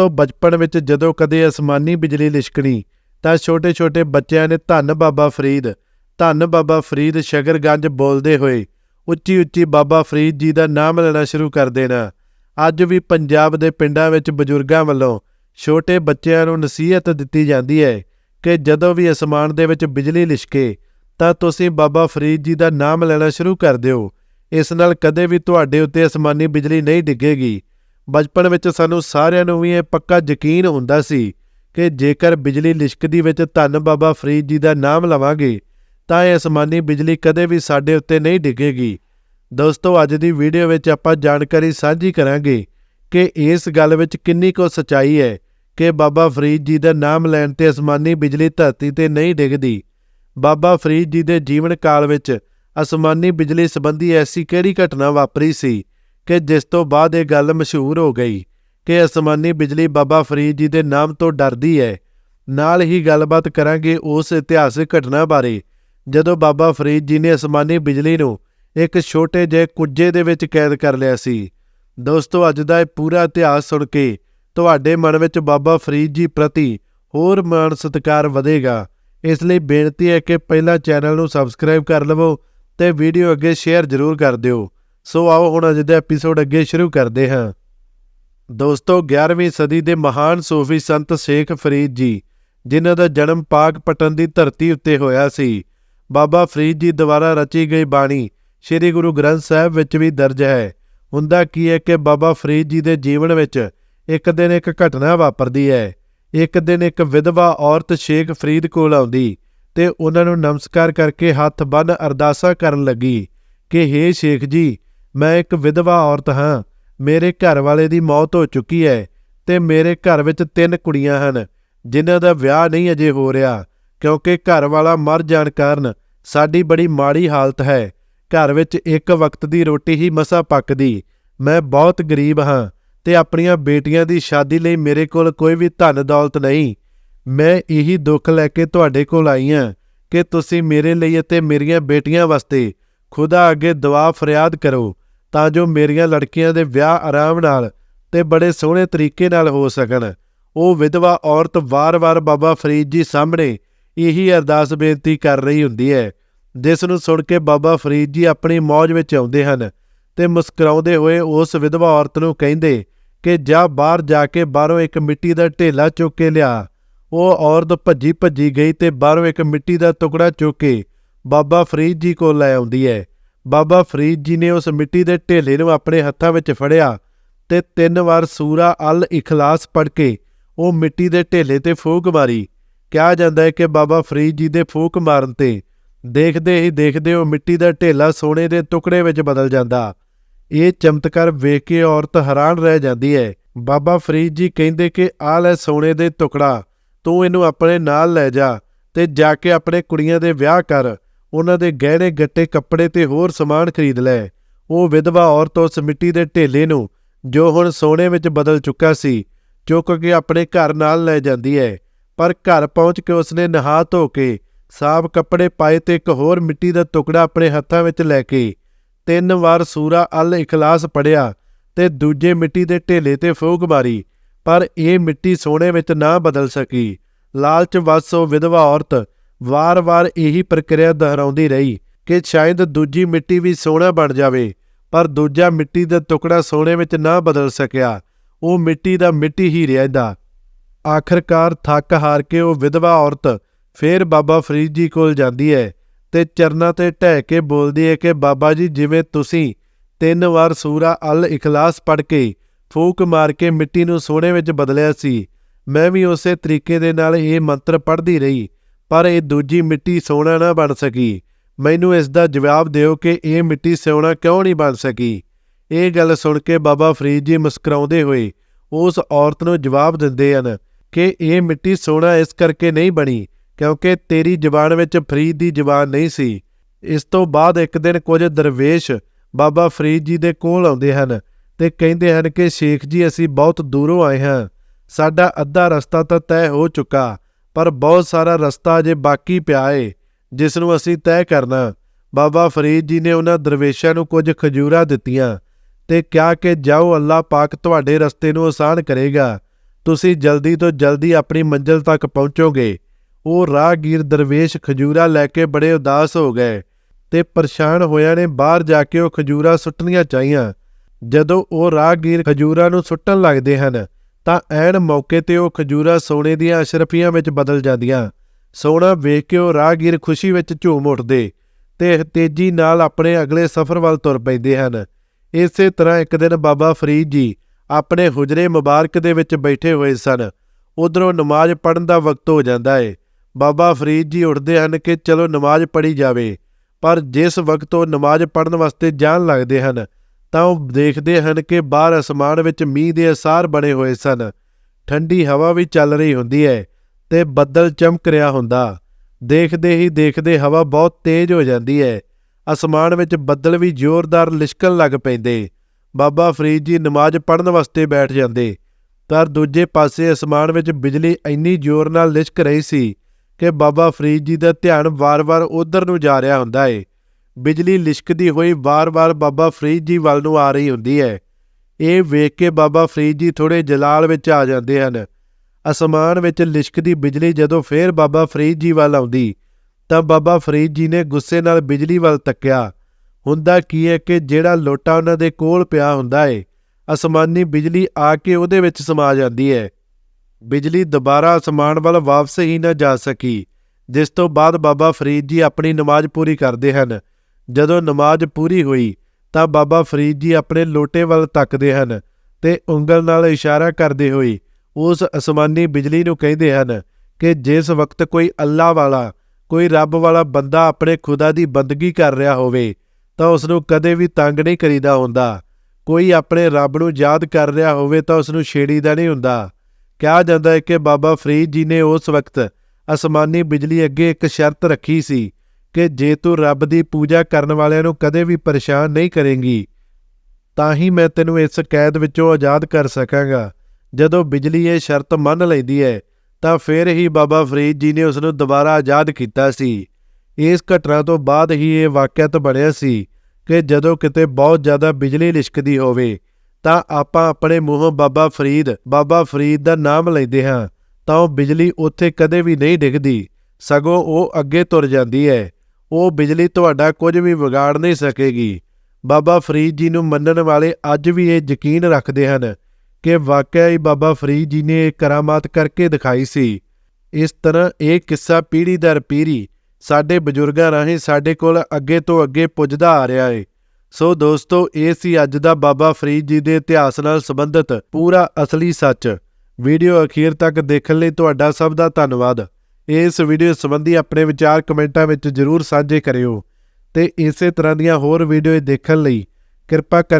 ਦੋਸਤੋ ਬਚਪਨ ਵਿੱਚ ਜਦੋਂ ਕਦੇ ਅਸਮਾਨੀ ਬਿਜਲੀ ਲਿਸ਼ਕਣੀ, ਤਾਂ ਛੋਟੇ-ਛੋਟੇ ਬੱਚਿਆਂ ਨੇ ਧੰਨ ਬਾਬਾ ਫਰੀਦ, ਧੰਨ ਬਾਬਾ ਫਰੀਦ ਸ਼ਗਰਗੰਜ ਬੋਲਦੇ ਹੋਏ ਉੱਚੀ-ਉੱਚੀ ਬਾਬਾ ਫਰੀਦ ਜੀ ਦਾ ਨਾਮ ਲੈਣਾ ਸ਼ੁਰੂ ਕਰ ਦੇਣਾ। ਅੱਜ ਵੀ ਪੰਜਾਬ ਦੇ ਪਿੰਡਾਂ ਵਿੱਚ ਬਜ਼ੁਰਗਾਂ ਵੱਲੋਂ ਛੋਟੇ ਬੱਚਿਆਂ ਨੂੰ ਨਸੀਹਤ ਦਿੱਤੀ ਜਾਂਦੀ ਹੈ ਕਿ ਜਦੋਂ ਵੀ ਅਸਮਾਨ ਦੇ ਵਿੱਚ ਬਿਜਲੀ ਲਿਸ਼ਕੇ, ਤਾਂ ਤੁਸੀਂ ਬਾਬਾ ਫਰੀਦ ਜੀ ਦਾ ਨਾਮ ਲੈਣਾ ਸ਼ੁਰੂ ਕਰ ਦਿਓ। ਇਸ ਨਾਲ ਕਦੇ ਵੀ ਤੁਹਾਡੇ ਉੱਤੇ ਅਸਮਾਨੀ ਬਿਜਲੀ ਨਹੀਂ ਡਿੱਗੇਗੀ। ਬਚਪਨ ਵਿੱਚ ਸਾਨੂੰ ਸਾਰਿਆਂ ਨੂੰ ਵੀ ਇਹ ਪੱਕਾ ਯਕੀਨ ਹੁੰਦਾ ਸੀ ਕਿ ਜੇਕਰ ਬਿਜਲੀ ਲਿਸ਼ਕਦੀ ਵਿੱਚ ਧੰਨ ਬਾਬਾ ਫਰੀਦ ਜੀ ਦਾ ਨਾਮ ਲਵਾਂਗੇ, ਤਾਂ ਇਹ ਅਸਮਾਨੀ ਬਿਜਲੀ ਕਦੇ ਵੀ ਸਾਡੇ ਉੱਤੇ ਨਹੀਂ ਡਿੱਗੇਗੀ। ਦੋਸਤੋ, ਅੱਜ ਦੀ ਵੀਡੀਓ ਵਿੱਚ ਆਪਾਂ ਜਾਣਕਾਰੀ ਸਾਂਝੀ ਕਰਾਂਗੇ ਕਿ ਇਸ ਗੱਲ ਵਿੱਚ ਕਿੰਨੀ ਕੁ ਸਚਾਈ ਹੈ ਕਿ ਬਾਬਾ ਫਰੀਦ ਜੀ ਦਾ ਨਾਮ ਲੈਣ ਤੇ ਅਸਮਾਨੀ ਬਿਜਲੀ ਧਰਤੀ ਤੇ ਨਹੀਂ ਡਿੱਗਦੀ। ਬਾਬਾ ਫਰੀਦ ਜੀ ਦੇ ਜੀਵਨ ਕਾਲ ਵਿੱਚ ਅਸਮਾਨੀ ਬਿਜਲੀ ਸੰਬੰਧੀ ਐਸੀ ਕਿਹੜੀ ਘਟਨਾ ਵਾਪਰੀ ਸੀ ਕਿ ਜਿਸ ਤੋਂ ਬਾਅਦ ਇਹ ਗੱਲ ਮਸ਼ਹੂਰ ਹੋ ਗਈ ਕਿ ਅਸਮਾਨੀ ਬਿਜਲੀ ਬਾਬਾ ਫਰੀਦ ਜੀ ਦੇ ਨਾਮ ਤੋਂ ਡਰਦੀ ਹੈ। ਨਾਲ ਹੀ ਗੱਲਬਾਤ ਕਰਾਂਗੇ ਉਸ ਇਤਿਹਾਸਕ ਘਟਨਾ ਬਾਰੇ, ਜਦੋਂ ਬਾਬਾ ਫਰੀਦ ਜੀ ਨੇ ਅਸਮਾਨੀ ਬਿਜਲੀ ਨੂੰ ਇੱਕ ਛੋਟੇ ਜਿਹੇ ਕੁੱਜੇ ਦੇ ਵਿੱਚ ਕੈਦ ਕਰ ਲਿਆ ਸੀ। ਦੋਸਤੋ, ਅੱਜ ਦਾ ਇਹ ਪੂਰਾ ਇਤਿਹਾਸ ਸੁਣ ਕੇ ਤੁਹਾਡੇ ਮਨ ਵਿੱਚ ਬਾਬਾ ਫਰੀਦ ਜੀ ਪ੍ਰਤੀ ਹੋਰ ਮਾਣ ਸਤਿਕਾਰ ਵਧੇਗਾ। ਇਸ ਲਈ ਬੇਨਤੀ ਹੈ ਕਿ ਪਹਿਲਾਂ ਚੈਨਲ ਨੂੰ ਸਬਸਕ੍ਰਾਈਬ ਕਰ ਲਵੋ ਤੇ ਵੀਡੀਓ ਅੱਗੇ ਸ਼ੇਅਰ ਜ਼ਰੂਰ ਕਰ ਦਿਓ। ਸੋ ਆਓ ਹੁਣ ਅੱਜ ਦਾ ਐਪੀਸੋਡ ਅੱਗੇ ਸ਼ੁਰੂ ਕਰਦੇ ਹਾਂ। ਦੋਸਤੋ 11ਵੀਂ ਸਦੀ ਦੇ ਮਹਾਨ ਸੂਫੀ ਸੰਤ ਸ਼ੇਖ ਫਰੀਦ ਜੀ, ਜਿਨ੍ਹਾਂ ਦਾ ਜਨਮ ਪਾਕ ਪਟਨ ਦੀ ਧਰਤੀ ਉੱਤੇ ਹੋਇਆ ਸੀ। ਬਾਬਾ ਫਰੀਦ ਜੀ ਦੁਆਰਾ ਰਚੀ ਗਈ ਬਾਣੀ ਸ੍ਰੀ ਗੁਰੂ ਗ੍ਰੰਥ ਸਾਹਿਬ ਵਿੱਚ ਵੀ ਦਰਜ ਹੈ। ਹੁੰਦਾ ਕੀ ਹੈ ਕਿ ਬਾਬਾ ਫਰੀਦ ਜੀ ਦੇ ਜੀਵਨ ਵਿੱਚ ਇੱਕ ਦਿਨ ਇੱਕ ਘਟਨਾ ਵਾਪਰਦੀ ਹੈ। ਇੱਕ ਦਿਨ ਇੱਕ ਵਿਧਵਾ ਔਰਤ ਸ਼ੇਖ ਫਰੀਦ ਕੋਲ ਆਉਂਦੀ ਤੇ ਉਹਨਾਂ ਨੂੰ ਨਮਸਕਾਰ ਕਰਕੇ ਹੱਥ ਬੰਨ੍ਹ ਅਰਦਾਸਾਂ ਕਰਨ ਲੱਗੀ ਕਿ ਹੇ ਸ਼ੇਖ ਜੀ ਮੈਂ ਇੱਕ ਵਿਧਵਾ ਔਰਤ ਹਾਂ। ਮੇਰੇ ਘਰ ਵਾਲੇ ਦੀ ਮੌਤ ਹੋ ਚੁੱਕੀ ਹੈ ਤੇ ਮੇਰੇ ਘਰ ਵਿੱਚ ਤਿੰਨ ਕੁੜੀਆਂ ਹਨ, ਜਿਨ੍ਹਾਂ ਦਾ ਵਿਆਹ ਨਹੀਂ ਅਜੇ ਹੋ ਰਿਹਾ, ਕਿਉਂਕਿ ਘਰ ਵਾਲਾ ਮਰ ਜਾਣ ਕਾਰਨ ਸਾਡੀ ਬੜੀ ਮਾੜੀ ਹਾਲਤ ਹੈ। ਘਰ ਵਿੱਚ ਇੱਕ ਵਕਤ ਦੀ ਰੋਟੀ ਹੀ ਮਸਾ ਪੱਕਦੀ। ਮੈਂ ਬਹੁਤ ਗਰੀਬ ਹਾਂ ਤੇ ਆਪਣੀਆਂ ਬੇਟੀਆਂ ਦੀ ਸ਼ਾਦੀ ਲਈ ਮੇਰੇ ਕੋਲ ਕੋਈ ਵੀ ਧਨ ਦੌਲਤ ਨਹੀਂ। ਮੈਂ ਇਹੀ ਦੁੱਖ ਲੈ ਕੇ ਤੁਹਾਡੇ ਕੋਲ ਆਈ ਹਾਂ ਕਿ ਤੁਸੀਂ ਮੇਰੇ ਲਈ ਅਤੇ ਮੇਰੀਆਂ ਬੇਟੀਆਂ ਵਾਸਤੇ ਖੁਦਾ ਅੱਗੇ ਦੁਆ ਫਰਿਆਦ ਕਰੋ। ਤਾਂ ਜੋ ਮੇਰੀਆਂ ਲੜਕੀਆਂ ਦੇ ਵਿਆਹ ਆਰਾਮ ਨਾਲ ਤੇ ਬੜੇ ਸੋਹਣੇ ਤਰੀਕੇ ਨਾਲ ਹੋ ਸਕਣ। ਉਹ ਵਿਧਵਾ ਔਰਤ ਵਾਰ-ਵਾਰ ਬਾਬਾ ਫਰੀਦ ਜੀ ਸਾਹਮਣੇ ਇਹੀ ਅਰਦਾਸ ਬੇਨਤੀ ਕਰ ਰਹੀ ਹੁੰਦੀ ਹੈ, ਜਿਸ ਨੂੰ ਸੁਣ ਕੇ ਬਾਬਾ ਫਰੀਦ ਜੀ ਆਪਣੀ ਮौज ਵਿੱਚ ਆਉਂਦੇ ਹਨ ਤੇ ਮੁਸਕਰਾਉਂਦੇ ਹੋਏ ਉਸ ਵਿਧਵਾ ਔਰਤ ਨੂੰ ਕਹਿੰਦੇ ਕਿ ਜਾ ਬਾਹਰ ਜਾ ਕੇ ਬਾਹਰੋਂ ਇੱਕ ਮਿੱਟੀ ਦਾ ਢੇਲਾ ਚੁੱਕ ਕੇ ਲਿਆ। ਉਹ ਔਰਤ ਭੱਜੀ ਭੱਜੀ ਗਈ ਤੇ ਬਾਹਰੋਂ ਇੱਕ ਮਿੱਟੀ ਦਾ ਟੁਕੜਾ ਚੁੱਕ ਕੇ ਬਾਬਾ ਫਰੀਦ ਜੀ ਕੋਲ ਲੈ ਆਉਂਦੀ ਹੈ। ਬਾਬਾ ਫਰੀਦ ਜੀ ਨੇ ਉਸ ਮਿੱਟੀ ਦੇ ਢੇਲੇ ਨੂੰ ਆਪਣੇ ਹੱਥਾਂ ਵਿੱਚ ਫੜਿਆ ਤੇ ਤਿੰਨ ਵਾਰ ਸੂਰਾ ਅਲ ਇਖਲਾਸ ਪੜ੍ਹ ਕੇ ਉਹ ਮਿੱਟੀ ਦੇ ਢੇਲੇ ਤੇ ਫੂਕ ਮਾਰੀ। ਕਿਹਾ ਜਾਂਦਾ ਹੈ ਕਿ ਬਾਬਾ ਫਰੀਦ ਜੀ ਦੇ ਫੂਕ ਮਾਰਨ ਤੇ ਦੇਖਦੇ ਹੀ ਦੇਖਦੇ ਉਹ ਮਿੱਟੀ ਦਾ ਢੇਲਾ ਸੋਨੇ ਦੇ ਟੁਕੜੇ ਵਿੱਚ ਬਦਲ ਜਾਂਦਾ। ਇਹ ਚਮਤਕਾਰ ਵੇਖ ਕੇ ਔਰਤ ਹੈਰਾਨ ਰਹਿ ਜਾਂਦੀ ਹੈ। ਬਾਬਾ ਫਰੀਦ ਜੀ ਕਹਿੰਦੇ ਕਿ ਆਹ ਲੈ ਸੋਨੇ ਦੇ ਟੁਕੜਾ, ਤੂੰ ਇਹਨੂੰ ਆਪਣੇ ਨਾਲ ਲੈ ਜਾ ਤੇ ਜਾ ਕੇ ਆਪਣੇ ਕੁੜੀਆਂ ਦੇ ਵਿਆਹ ਕਰ। ਉਹਨਾਂ ਦੇ ਗਹਿਣੇ, ਗੱਟੇ, ਕੱਪੜੇ ਤੇ ਹੋਰ ਸਮਾਨ ਖਰੀਦ ਲੈ। ਉਹ ਵਿਧਵਾ ਔਰਤ ਉਸ ਮਿੱਟੀ ਦੇ ਢੇਲੇ ਨੂੰ ਜੋ ਹੁਣ ਸੋਨੇ ਵਿੱਚ ਬਦਲ ਚੁੱਕਾ ਸੀ, ਚੁੱਕ ਕੇ ਆਪਣੇ ਘਰ ਨਾਲ ਲੈ ਜਾਂਦੀ ਹੈ। ਪਰ ਘਰ ਪਹੁੰਚ ਕੇ ਉਸਨੇ ਨਹਾ ਧੋ ਕੇ, ਸਾਫ਼ ਕੱਪੜੇ ਪਾਏ ਤੇ ਇੱਕ ਹੋਰ ਮਿੱਟੀ ਦਾ ਟੁਕੜਾ ਆਪਣੇ ਹੱਥਾਂ ਵਿੱਚ ਲੈ ਕੇ, ਤਿੰਨ ਵਾਰ ਸੂਰਾ ਅਲ ਇਖਲਾਸ ਪੜਿਆ ਤੇ ਦੂਜੇ ਮਿੱਟੀ ਦੇ ਢੇਲੇ ਤੇ ਫੂਕ ਮਾਰੀ, ਪਰ ਇਹ ਮਿੱਟੀ ਸੋਨੇ ਵਿੱਚ ਨਾ ਬਦਲ ਸਕੀ। ਲਾਲਚ ਵਸ ਉਹ ਵਿਧਵਾ ਔਰਤ ਵਾਰ-ਵਾਰ ਇਹੀ ਪ੍ਰਕਿਰਿਆ ਦੁਹਰਾਉਂਦੀ ਰਹੀ ਕਿ ਸ਼ਾਇਦ ਦੂਜੀ ਮਿੱਟੀ ਵੀ ਸੋਨਾ ਬਣ ਜਾਵੇ, ਪਰ ਦੂਜਾ ਮਿੱਟੀ ਦਾ ਟੁਕੜਾ ਸੋਨੇ ਵਿੱਚ ਨਾ ਬਦਲ ਸਕਿਆ। ਉਹ ਮਿੱਟੀ ਦਾ ਮਿੱਟੀ ਹੀ ਰਹਿੰਦਾ। ਆਖਰਕਾਰ ਥੱਕ ਹਾਰ ਕੇ ਉਹ ਵਿਧਵਾ ਔਰਤ ਫੇਰ ਬਾਬਾ ਫਰੀਦ ਜੀ ਕੋਲ ਜਾਂਦੀ ਹੈ ਤੇ ਚਰਨਾਂ ਤੇ ਢਹਿ ਕੇ ਬੋਲਦੀ ਹੈ ਕਿ, ਬਾਬਾ ਜੀ, ਜਿਵੇਂ ਤੁਸੀਂ ਤਿੰਨ ਵਾਰ ਸੂਰਾ ਅਲ ਇਖਲਾਸ ਪੜ੍ਹ ਕੇ ਫੂਕ ਮਾਰ ਕੇ ਮਿੱਟੀ ਨੂੰ ਸੋਨੇ ਵਿੱਚ ਬਦਲਿਆ ਸੀ, ਮੈਂ ਵੀ ਉਸੇ ਤਰੀਕੇ ਦੇ ਨਾਲ ਇਹ ਮੰਤਰ ਪੜ੍ਹਦੀ ਰਹੀ ਪਰ ਇਹ ਦੂਜੀ ਮਿੱਟੀ ਸੋਨਾ ਨਾ ਬਣ ਸਕੀ। ਮੈਨੂੰ ਇਸ ਦਾ ਜਵਾਬ ਦਿਓ ਕਿ ਇਹ ਮਿੱਟੀ ਸੋਨਾ ਕਿਉਂ ਨਹੀਂ ਬਣ ਸਕੀ। ਇਹ ਗੱਲ ਸੁਣ ਕੇ ਬਾਬਾ ਫਰੀਦ ਜੀ ਮੁਸਕਰਾਉਂਦੇ ਹੋਏ ਉਸ ਔਰਤ ਨੂੰ ਜਵਾਬ ਦਿੰਦੇ ਹਨ ਕਿ ਇਹ ਮਿੱਟੀ ਸੋਨਾ ਇਸ ਕਰਕੇ ਨਹੀਂ ਬਣੀ ਕਿਉਂਕਿ ਤੇਰੀ ਜ਼ਬਾਨ ਵਿੱਚ ਫਰੀਦ ਦੀ ਜਬਾਨ ਨਹੀਂ ਸੀ। ਇਸ ਤੋਂ ਬਾਅਦ ਇੱਕ ਦਿਨ ਕੁਝ ਦਰਵੇਸ਼ ਬਾਬਾ ਫਰੀਦ ਜੀ ਦੇ ਕੋਲ ਆਉਂਦੇ ਹਨ ਤੇ ਕਹਿੰਦੇ ਹਨ ਕਿ ਸ਼ੇਖ ਜੀ, ਅਸੀਂ ਬਹੁਤ ਦੂਰੋਂ ਆਏ ਹਾਂ। ਸਾਡਾ ਅੱਧਾ ਰਸਤਾ ਤਾਂ ਤੈਅ ਹੋ ਚੁੱਕਾ। ਪਰ ਬਹੁਤ ਸਾਰਾ ਰਸਤਾ ਅਜੇ ਬਾਕੀ ਪਿਆ ਏ, ਜਿਸ ਨੂੰ ਅਸੀਂ ਤੈਅ ਕਰਨਾ। ਬਾਬਾ ਫਰੀਦ ਜੀ ਨੇ ਉਹਨਾਂ ਦਰਵੇਸ਼ਾਂ ਨੂੰ ਕੁਝ ਖਜੂਰਾ ਦਿੱਤੀਆਂ ਤੇ ਕਿਹਾ ਕਿ ਜਾਓ, ਅੱਲਾਹ ਪਾਕ ਤੁਹਾਡੇ ਰਸਤੇ ਨੂੰ ਆਸਾਨ ਕਰੇਗਾ। ਤੁਸੀਂ ਜਲਦੀ ਤੋਂ ਜਲਦੀ ਆਪਣੀ ਮੰਜ਼ਿਲ ਤੱਕ ਪਹੁੰਚੋਗੇ। ਉਹ ਰਾਹਗੀਰ ਦਰਵੇਸ਼ ਖਜੂਰਾ ਲੈ ਕੇ ਬੜੇ ਉਦਾਸ ਹੋ ਗਏ ਤੇ ਪਰੇਸ਼ਾਨ ਹੋਇਆਂ ਨੇ ਬਾਹਰ ਜਾ ਕੇ ਉਹ ਖਜੂਰਾ ਸੁੱਟਣੀਆਂ ਚਾਹੀਆਂ। ਜਦੋਂ ਉਹ ਰਾਹਗੀਰ ਖਜੂਰਾ ਨੂੰ ਸੁੱਟਣ ਲੱਗਦੇ ਹਨ ਤਾਂ ਐਨ ਮੌਕੇ ਤੇ ਉਹ ਖਜੂਰਾ ਸੋਨੇ ਦੀਆਂ ਅਸ਼ਰਫੀਆਂ ਵਿੱਚ ਬਦਲ ਜਾਂਦੀਆਂ। ਸੋਨਾ ਵੇਖ ਕੇ ਉਹ ਰਾਹਗੀਰ ਖੁਸ਼ੀ ਵਿੱਚ ਝੂਮ ਉੱਠਦੇ ਤੇ ਤੇਜ਼ੀ ਨਾਲ ਆਪਣੇ ਅਗਲੇ ਸਫ਼ਰ ਵੱਲ ਤੁਰ ਪੈਂਦੇ ਹਨ। ਇਸੇ ਤਰ੍ਹਾਂ ਇੱਕ ਦਿਨ ਬਾਬਾ ਫਰੀਦ ਜੀ ਆਪਣੇ ਹੁਜਰੇ ਮੁਬਾਰਕ ਦੇ ਵਿੱਚ ਬੈਠੇ ਹੋਏ ਸਨ। ਉਧਰੋਂ ਨਮਾਜ਼ ਪੜ੍ਹਨ ਦਾ ਵਕਤ ਹੋ ਜਾਂਦਾ ਏ। ਬਾਬਾ ਫਰੀਦ ਜੀ ਉੱਠਦੇ ਹਨ ਕਿ ਚਲੋ ਨਮਾਜ਼ ਪੜ੍ਹੀ ਜਾਵੇ, ਪਰ ਜਿਸ ਵਕਤ ਉਹ ਨਮਾਜ਼ ਪੜ੍ਹਨ ਵਾਸਤੇ ਜਾਣ ਲੱਗਦੇ ਹਨ ਤਾਂ ਉਹ ਦੇਖਦੇ ਹਨ ਕਿ ਬਾਹਰ ਅਸਮਾਨ ਵਿੱਚ ਮੀਂਹ ਦੇ ਅਸਾਰ ਬਣੇ ਹੋਏ ਸਨ। ਠੰਡੀ ਹਵਾ ਵੀ ਚੱਲ ਰਹੀ ਹੁੰਦੀ ਹੈ ਤੇ ਬੱਦਲ ਚਮਕ ਰਿਹਾ ਹੁੰਦਾ। ਦੇਖਦੇ ਹੀ ਦੇਖਦੇ ਹਵਾ ਬਹੁਤ ਤੇਜ਼ ਹੋ ਜਾਂਦੀ ਹੈ। ਅਸਮਾਨ ਵਿੱਚ ਬੱਦਲ ਵੀ ਜ਼ੋਰਦਾਰ ਲਿਸ਼ਕਣ ਲੱਗ ਪੈਂਦੇ। ਬਾਬਾ ਫਰੀਦ ਜੀ ਨਮਾਜ਼ ਪੜ੍ਹਨ ਵਾਸਤੇ ਬੈਠ ਜਾਂਦੇ। ਪਰ ਦੂਜੇ ਪਾਸੇ ਅਸਮਾਨ ਵਿੱਚ ਬਿਜਲੀ ਇੰਨੀ ਜ਼ੋਰ ਨਾਲ ਲਿਸ਼ਕ ਰਹੀ ਸੀ ਕਿ ਬਾਬਾ ਫਰੀਦ ਜੀ ਦਾ ਧਿਆਨ ਵਾਰ-ਵਾਰ ਉਧਰ ਨੂੰ ਜਾ ਰਿਹਾ ਹੁੰਦਾ ਏ। ਬਿਜਲੀ ਲਿਸ਼ਕਦੀ ਹੋਈ ਵਾਰ-ਵਾਰ ਬਾਬਾ ਫਰੀਦ ਜੀ ਵੱਲ ਨੂੰ ਆ ਰਹੀ ਹੁੰਦੀ ਹੈ। ਇਹ ਵੇਖ ਕੇ ਬਾਬਾ ਫਰੀਦ ਜੀ ਥੋੜੇ ਜਲਾਲ ਵਿੱਚ ਆ ਜਾਂਦੇ ਹਨ। ਅਸਮਾਨ ਵਿੱਚ ਲਿਸ਼ਕਦੀ ਬਿਜਲੀ ਜਦੋਂ ਫੇਰ ਬਾਬਾ ਫਰੀਦ ਜੀ ਵੱਲ ਆਉਂਦੀ, ਤਾਂ ਬਾਬਾ ਫਰੀਦ ਜੀ ਨੇ ਗੁੱਸੇ ਨਾਲ ਬਿਜਲੀ ਵੱਲ ਤੱਕਿਆ। ਹੁੰਦਾ ਕੀ ਹੈ ਕਿ ਜਿਹੜਾ ਲੋਟਾ ਉਹਨਾਂ ਦੇ ਕੋਲ ਪਿਆ ਹੁੰਦਾ ਏ, ਅਸਮਾਨੀ ਬਿਜਲੀ ਆ ਕੇ ਉਹਦੇ ਵਿੱਚ ਸਮਾ ਜਾਂਦੀ ਹੈ। ਬਿਜਲੀ ਦੁਬਾਰਾ ਅਸਮਾਨ ਵੱਲ ਵਾਪਸ ਹੀ ਨਾ ਜਾ ਸਕੀ, ਜਿਸ ਤੋਂ ਬਾਅਦ ਬਾਬਾ ਫਰੀਦ ਜੀ ਆਪਣੀ ਨਮਾਜ਼ ਪੂਰੀ ਕਰਦੇ ਹਨ। ਜਦੋਂ ਨਮਾਜ਼ ਪੂਰੀ ਹੋਈ, ਤਾਂ ਬਾਬਾ ਫਰੀਦ ਜੀ ਆਪਣੇ ਲੋਟੇ ਵੱਲ ਤੱਕਦੇ ਹਨ ਤੇ ਉਂਗਲ ਨਾਲ ਇਸ਼ਾਰਾ ਕਰਦੇ ਹੋਏ ਉਸ ਅਸਮਾਨੀ ਬਿਜਲੀ ਨੂੰ ਕਹਿੰਦੇ ਹਨ ਕਿ ਜਿਸ ਵਕਤ ਕੋਈ ਅੱਲਾ ਵਾਲਾ, ਕੋਈ ਰੱਬ ਵਾਲਾ ਬੰਦਾ ਆਪਣੇ ਖੁਦਾ ਦੀ ਬੰਦਗੀ ਕਰ ਰਿਹਾ ਹੋਵੇ, ਤਾਂ ਉਸ ਨੂੰ ਕਦੇ ਵੀ ਤੰਗ ਨਹੀਂ ਕਰੀਦਾ ਹੁੰਦਾ। ਕੋਈ ਆਪਣੇ ਰੱਬ ਨੂੰ ਯਾਦ ਕਰ ਰਿਹਾ ਹੋਵੇ ਤਾਂ ਉਸ ਨੂੰ ਛੇੜੀਦਾ ਨਹੀਂ ਹੁੰਦਾ। ਕਿਹਾ ਜਾਂਦਾ ਹੈ ਕਿ ਬਾਬਾ ਫਰੀਦ ਜੀ ਨੇ ਉਸ ਵਕਤ ਅਸਮਾਨੀ ਬਿਜਲੀ ਅੱਗੇ ਇੱਕ ਸ਼ਰਤ ਰੱਖੀ ਸੀ ਕਿ ਜੇ ਤੂੰ ਰੱਬ ਦੀ ਪੂਜਾ ਕਰਨ ਵਾਲਿਆਂ ਨੂੰ ਕਦੇ ਵੀ ਪਰੇਸ਼ਾਨ ਨਹੀਂ ਕਰੇਂਗੀ, ਤਾਂ ਹੀ ਮੈਂ ਤੈਨੂੰ ਇਸ ਕੈਦ ਵਿੱਚੋਂ ਆਜ਼ਾਦ ਕਰ ਸਕਾਂਗਾ। ਜਦੋਂ ਬਿਜਲੀ ਇਹ ਸ਼ਰਤ ਮੰਨ ਲੈਂਦੀ ਹੈ ਤਾਂ ਫਿਰ ਹੀ ਬਾਬਾ ਫਰੀਦ ਜੀ ਨੇ ਉਸ ਨੂੰ ਦੁਬਾਰਾ ਆਜ਼ਾਦ ਕੀਤਾ ਸੀ। ਇਸ ਘਟਨਾ ਤੋਂ ਬਾਅਦ ਹੀ ਇਹ ਵਾਕਿਆਤ ਬਣਿਆ ਸੀ ਕਿ ਜਦੋਂ ਕਿਤੇ ਬਹੁਤ ਜ਼ਿਆਦਾ ਬਿਜਲੀ ਲਿਸ਼ਕਦੀ ਹੋਵੇ, ਤਾਂ ਆਪਾਂ ਆਪਣੇ ਮੂੰਹੋਂ ਬਾਬਾ ਫਰੀਦ ਬਾਬਾ ਫਰੀਦ ਦਾ ਨਾਮ ਲੈਂਦੇ ਹਾਂ, ਤਾਂ ਉਹ ਬਿਜਲੀ ਉੱਥੇ ਕਦੇ ਵੀ ਨਹੀਂ ਡਿੱਗਦੀ, ਸਗੋਂ ਉਹ ਅੱਗੇ ਤੁਰ ਜਾਂਦੀ ਹੈ ਉਹ ਬਿਜਲੀ ਤੁਹਾਡਾ ਕੁਝ ਵੀ ਵਿਗਾੜ ਨਹੀਂ ਸਕੇਗੀ। ਬਾਬਾ ਫਰੀਦ ਜੀ ਨੂੰ ਮੰਨਣ ਵਾਲੇ ਅੱਜ ਵੀ ਇਹ ਯਕੀਨ ਰੱਖਦੇ ਹਨ ਕਿ ਵਾਕਿਆ ਹੀ ਬਾਬਾ ਫਰੀਦ ਜੀ ਨੇ ਇਹ ਕਰਾਮਾਤ ਕਰਕੇ ਦਿਖਾਈ ਸੀ। ਇਸ ਤਰ੍ਹਾਂ ਇਹ ਕਿੱਸਾ ਪੀੜ੍ਹੀ ਦਰ ਪੀੜ੍ਹੀ ਸਾਡੇ ਬਜ਼ੁਰਗਾਂ ਰਾਹੀਂ ਸਾਡੇ ਕੋਲ ਅੱਗੇ ਤੋਂ ਅੱਗੇ ਪੁੱਜਦਾ ਆ ਰਿਹਾ ਹੈ ਸੋ ਦੋਸਤੋ, ਇਹ ਸੀ ਅੱਜ ਦਾ ਬਾਬਾ ਫਰੀਦ ਜੀ ਦੇ ਇਤਿਹਾਸ ਨਾਲ ਸੰਬੰਧਿਤ ਪੂਰਾ ਅਸਲੀ ਸੱਚ। ਵੀਡੀਓ ਅਖੀਰ ਤੱਕ ਦੇਖਣ ਲਈ ਤੁਹਾਡਾ ਸਭ ਦਾ ਧੰਨਵਾਦ। ਇਸ ਵੀਡੀਓ ਸੰਬੰਧੀ ਆਪਣੇ ਵਿਚਾਰ ਕਮੈਂਟਾਂ ਵਿੱਚ ਜਰੂਰ ਸਾਂਝੇ ਕਰਿਓ ਤੇ ਇਸੇ ਤਰ੍ਹਾਂ ਦੀਆਂ ਹੋਰ ਵੀਡੀਓ ਦੇਖਣ ਲਈ ਕਿਰਪਾ ਕਰ